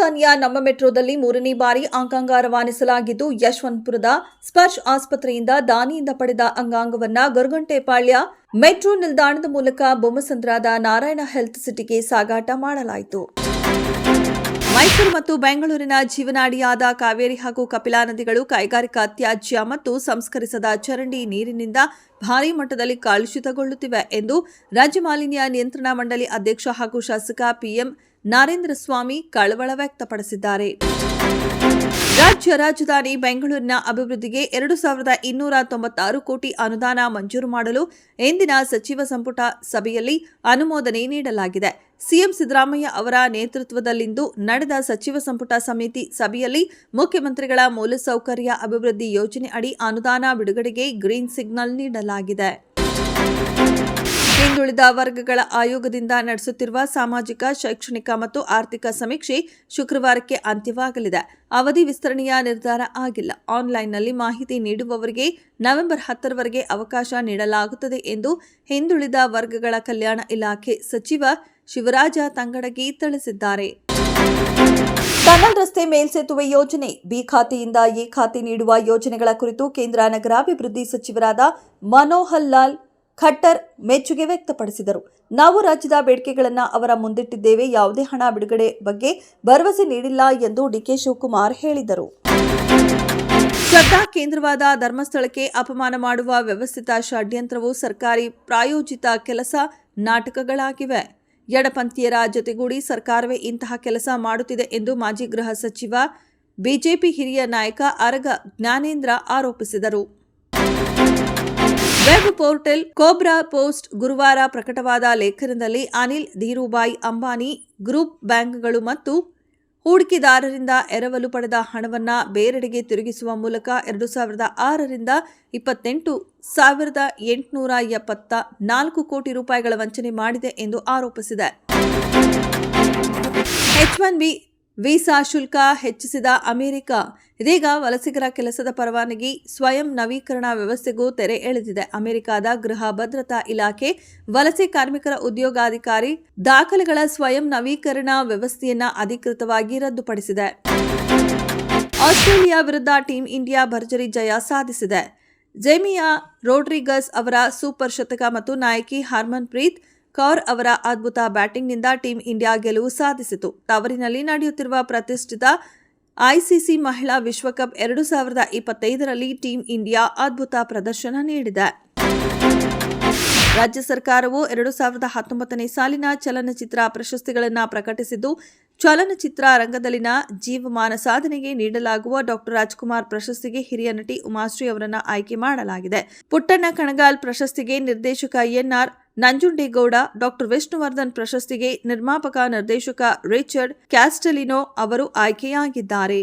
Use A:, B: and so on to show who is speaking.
A: ರಾಜಧಾನಿಯ ನಮ್ಮ ಮೆಟ್ರೋದಲ್ಲಿ ಮೂರನೇ ಬಾರಿ ಅಂಗಾಂಗ ರವಾನಿಸಲಾಗಿದ್ದು, ಯಶವಂತಪುರದ ಸ್ಪರ್ಶ್ ಆಸ್ಪತ್ರೆಯಿಂದ ದಾನಿಯಿಂದ ಪಡೆದ ಅಂಗಾಂಗವನ್ನ ಗೊರಗುಂಟೆಪಾಳ್ಯ ಮೆಟ್ರೋ ನಿಲ್ದಾಣದ ಮೂಲಕ ಬೊಮ್ಮಸಂದ್ರದ ನಾರಾಯಣ ಹೆಲ್ತ್ ಸಿಟಿಗೆ ಸಾಗಾಟ ಮಾಡಲಾಯಿತು. ಮೈಸೂರು ಮತ್ತು ಬೆಂಗಳೂರಿನ ಜೀವನಾಡಿಯಾದ ಕಾವೇರಿ ಹಾಗೂ ಕಪಿಲಾ ನದಿಗಳು ಕೈಗಾರಿಕಾ ತ್ಯಾಜ್ಯ ಮತ್ತು ಸಂಸ್ಕರಿಸದ ಚರಂಡಿ ನೀರಿನಿಂದ ಭಾರೀ ಮಟ್ಟದಲ್ಲಿ ಕಾಲುಷಿತಗೊಳ್ಳುತ್ತಿವೆ ಎಂದು ರಾಜ್ಯ ಮಾಲಿನ್ಯ ನಿಯಂತ್ರಣ ಮಂಡಳಿ ಅಧ್ಯಕ್ಷ ಹಾಗೂ ಶಾಸಕ ಪಿಎಂ ನಾರೇಂದ್ರ ಸ್ವಾಮಿ ಕಳವಳ ವ್ಯಕ್ತಪಡಿಸಿದ್ದಾರೆ. ರಾಜ್ಯ ರಾಜಧಾನಿ ಬೆಂಗಳೂರಿನ ಅಭಿವೃದ್ಧಿಗೆ ಎರಡು ಸಾವಿರದ ಇನ್ನೂರ ತೊಂಬತ್ತಾರು ಕೋಟಿ ಅನುದಾನ ಮಂಜೂರು ಮಾಡಲು ಇಂದಿನ ಸಚಿವ ಸಂಪುಟ ಸಭೆಯಲ್ಲಿ ಅನುಮೋದನೆ ನೀಡಲಾಗಿದೆ. ಸಿಎಂ ಸಿದ್ದರಾಮಯ್ಯ ಅವರ ನೇತೃತ್ವದಲ್ಲಿಂದು ನಡೆದ ಸಚಿವ ಸಂಪುಟ ಸಮಿತಿ ಸಭೆಯಲ್ಲಿ ಮುಖ್ಯಮಂತ್ರಿಗಳ ಮೂಲಸೌಕರ್ಯ ಅಭಿವೃದ್ಧಿ ಯೋಜನೆ ಅಡಿ ಅನುದಾನ ಬಿಡುಗಡೆಗೆ ಗ್ರೀನ್ ಸಿಗ್ನಲ್ ನೀಡಲಾಗಿದೆ. ಹಿಂದುಳಿದ ವರ್ಗಗಳ ಆಯೋಗದಿಂದ ನಡೆಸುತ್ತಿರುವ ಸಾಮಾಜಿಕ, ಶೈಕ್ಷಣಿಕ ಮತ್ತು ಆರ್ಥಿಕ ಸಮೀಕ್ಷೆ ಶುಕ್ರವಾರಕ್ಕೆ ಅಂತ್ಯವಾಗಲಿದೆ. ಅವಧಿ ವಿಸ್ತರಣೆಯ ನಿರ್ಧಾರ ಆಗಿಲ್ಲ. ಆನ್ಲೈನ್ನಲ್ಲಿ ಮಾಹಿತಿ ನೀಡುವವರಿಗೆ ನವೆಂಬರ್ ಹತ್ತರವರೆಗೆ ಅವಕಾಶ ನೀಡಲಾಗುತ್ತದೆ ಎಂದು ಹಿಂದುಳಿದ ವರ್ಗಗಳ ಕಲ್ಯಾಣ ಇಲಾಖೆ ಸಚಿವ ಶಿವರಾಜ ತಂಗಡಗಿ ತಿಳಿಸಿದ್ದಾರೆ. ಟನಲ್ ರಸ್ತೆ ಮೇಲ್ಸೇತುವೆ ಯೋಜನೆ, ಬಿ ಖಾತೆಯಿಂದ ಎ ಖಾತೆ ನೀಡುವ ಯೋಜನೆಗಳ ಕುರಿತು ಕೇಂದ್ರ ನಗರಾಭಿವೃದ್ಧಿ ಸಚಿವರಾದ ಮನೋಹರ್ ಲಾಲ್ ಖಟ್ಟರ್ ಮೆಚ್ಚುಗೆ ವ್ಯಕ್ತಪಡಿಸಿದರು. ನಾವು ರಾಜ್ಯದ ಬೇಡಿಕೆಗಳನ್ನು ಅವರ ಮುಂದಿಟ್ಟಿದ್ದೇವೆ. ಯಾವುದೇ ಹಣ ಬಿಡುಗಡೆ ಬಗ್ಗೆ ಭರವಸೆ ನೀಡಿಲ್ಲ ಎಂದು ಡಿಕೆ ಶಿವಕುಮಾರ್ ಹೇಳಿದರು. ಶ್ರದ್ಧಾ ಕೇಂದ್ರವಾದ ಧರ್ಮಸ್ಥಳಕ್ಕೆ ಅಪಮಾನ ಮಾಡುವ ವ್ಯವಸ್ಥಿತ ಷಡ್ಯಂತ್ರವು ಸರ್ಕಾರಿ ಪ್ರಾಯೋಜಿತ ಕೆಲಸ ನಾಟಕಗಳಾಗಿವೆ. ಎಡಪಂಥೀಯರ ಜೊತೆಗೂಡಿ ಸರ್ಕಾರವೇ ಇಂತಹ ಕೆಲಸ ಮಾಡುತ್ತಿದೆ ಎಂದು ಮಾಜಿ ಗೃಹ ಸಚಿವ, ಬಿಜೆಪಿ ಹಿರಿಯ ನಾಯಕ ಅರಗ ಜ್ಞಾನೇಂದ್ರ ಆರೋಪಿಸಿದರು. ವೆಬ್ ಪೋರ್ಟಲ್ ಕೋಬ್ರಾ ಪೋಸ್ಟ್ ಗುರುವಾರ ಪ್ರಕಟವಾದ ಲೇಖನದಲ್ಲಿ ಅನಿಲ್ ಧೀರುಬಾಯಿ ಅಂಬಾನಿ, ಗ್ರೂಪ್ ಬ್ಯಾಂಕ್ಗಳು ಮತ್ತು ಹೂಡಿಕೆದಾರರಿಂದ ಎರವಲು ಪಡೆದ ಹಣವನ್ನು ಬೇರೆಡೆಗೆ ತಿರುಗಿಸುವ ಮೂಲಕ ಎರಡು ಸಾವಿರದ ಆರರಿಂದ ಇಪ್ಪತ್ತೆಂಟು ಸಾವಿರದ ಎಂಟುನೂರ ಎಪ್ಪತ್ತ ನಾಲ್ಕು ಕೋಟಿ ರೂಪಾಯಿಗಳ ವಂಚನೆ ಮಾಡಿದೆ ಎಂದು ಆರೋಪಿಸಿದೆ. ಎಚ್ ಒನ್ ಬಿ ವೀಸಾ ಶುಲ್ಕ ಹೆಚ್ಚಿಸಿದ ಅಮೆರಿಕ, ಇದೀಗ ವಲಸಿಗರ ಕೆಲಸದ ಪರವಾನಗಿ, ಸ್ವಯಂ ನವೀಕರಣ ವ್ಯವಸ್ಥೆಗೂ ತೆರೆ ಎಳೆದಿದೆ. ಅಮೆರಿಕದ ಗೃಹ ಭದ್ರತಾ ಇಲಾಖೆ, ವಲಸೆ ಕಾರ್ಮಿಕರ ಉದ್ಯೋಗಾಧಿಕಾರಿ ದಾಖಲೆಗಳ ಸ್ವಯಂ ನವೀಕರಣ ವ್ಯವಸ್ಥೆಯನ್ನ ಅಧಿಕೃತವಾಗಿ ರದ್ದುಪಡಿಸಿದೆ. ಆಸ್ಟ್ರೇಲಿಯಾ ವಿರುದ್ಧ ಟೀಂ ಇಂಡಿಯಾ ಭರ್ಜರಿ ಜಯ ಸಾಧಿಸಿದೆ. ಜೆಮಿಯಾ ರೋಡ್ರಿಗಸ್ ಅವರ ಸೂಪರ್ ಶತಕ ಮತ್ತು ನಾಯಕಿ ಹರ್ಮನ್ ಪ್ರೀತ್ ಕೌರ್ ಅವರ ಅದ್ಭುತ ಬ್ಯಾಟಿಂಗ್ನಿಂದ ಟೀಂ ಇಂಡಿಯಾ ಗೆಲುವು ಸಾಧಿಸಿತು. ತವರಿನಲ್ಲಿ ನಡೆಯುತ್ತಿರುವ ಪ್ರತಿಷ್ಠಿತ ಐಸಿಸಿ ಮಹಿಳಾ ವಿಶ್ವಕಪ್ ಎರಡು ಸಾವಿರದ ಇಪ್ಪತ್ತೈದರಲ್ಲಿ ಟೀಂ ಇಂಡಿಯಾ ಅದ್ಭುತ ಪ್ರದರ್ಶನ ನೀಡಿದೆ. ರಾಜ್ಯ ಸರ್ಕಾರವು ಎರಡು ಸಾವಿರದ ಹತ್ತೊಂಬತ್ತನೇ ಸಾಲಿನ ಚಲನಚಿತ್ರ ಪ್ರಶಸ್ತಿಗಳನ್ನು ಪ್ರಕಟಿಸಿದ್ದು, ಚಲನಚಿತ್ರ ರಂಗದಲ್ಲಿನ ಜೀವಮಾನ ಸಾಧನೆಗೆ ನೀಡಲಾಗುವ ಡಾಕ್ಟರ್ ರಾಜ್ಕುಮಾರ್ ಪ್ರಶಸ್ತಿಗೆ ಹಿರಿಯ ನಟಿ ಉಮಾಶ್ರೀ ಅವರನ್ನು ಆಯ್ಕೆ ಮಾಡಲಾಗಿದೆ. ಪುಟ್ಟಣ್ಣ ಕಣಗಾಲ್ ಪ್ರಶಸ್ತಿಗೆ ನಿರ್ದೇಶಕ ಎನ್ಆರ್ ನಂಜುಂಡೇಗೌಡ ಡಾಕ್ಟರ್ ವಿಷ್ಣುವರ್ಧನ್ ಪ್ರಶಸ್ತಿಗೆ ನಿರ್ಮಾಪಕ ನಿರ್ದೇಶಕ ರಿಚರ್ಡ್ ಕ್ಯಾಸ್ಟಲಿನೋ ಅವರು ಆಯ್ಕೆಯಾಗಿದ್ದಾರೆ.